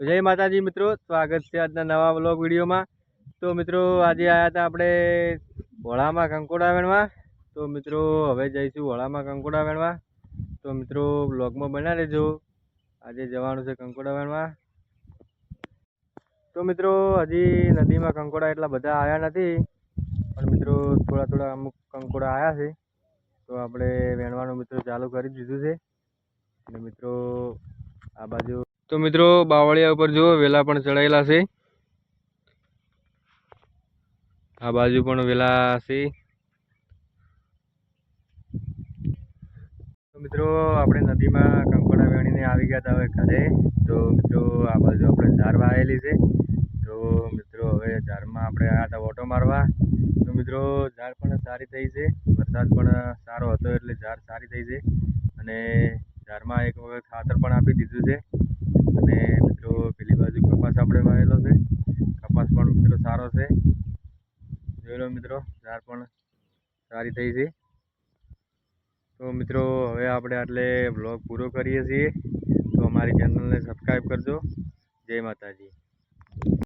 જય માતાજી મિત્રો, સ્વાગત છે આજના નવા બ્લોગ વિડીયોમાં. તો મિત્રો, આજે આવ્યા હતા આપણે વોળામાં કંકોડા વેણવા. તો મિત્રો, હવે જઈશું વોળામાં કંકોડા વેણવા. તો મિત્રો બ્લોગમાં બના લેજો આજે જવાનું છે કંકોડા વેણવા. તો મિત્રો, હજી નદીમાં કંકોડા એટલા બધા આવ્યા નથી. પણ મિત્રો, થોડા થોડા અમુક કંકોડા આવ્યા છે. તો આપણે વેણવાનું મિત્રો ચાલુ કરી દીધું છે. અને મિત્રો, આ બાજુ તો મિત્રો, બાવળિયા ઉપર જુઓ, વેલા પણ ચડાયેલા છે. આ બાજુ પણ વેલા છે. મિત્રો, આપણે નદીમાં કંકોડા વેણીને આવી ગયા હતા હવે ઘરે. તો મિત્રો, આ બાજુ આપણે ઝાર વાયેલી છે. તો મિત્રો, હવે ઝાડમાં આપણે આવ્યા હતા ઓટો મારવા. તો મિત્રો, ઝાડ પણ સારી થઈ છે. વરસાદ પણ સારો હતો એટલે ઝાડ સારી થઈ છે. અને ઝાડમાં એક વખત ખાતર પણ આપી દીધું છે. અને મિત્રો, પેલી બાજુ કપાસ આપણે વાવેલો છે. કપાસ પણ મિત્રો સારો છે. જોઈ લો મિત્રો, ઝાડ પણ સારી થઈ છે. તો મિત્રો, હવે આપણે આટલે બ્લોગ પૂરો કરીએ છીએ. તો અમારી ચેનલને સબસ્ક્રાઈબ કરજો. જય માતાજી.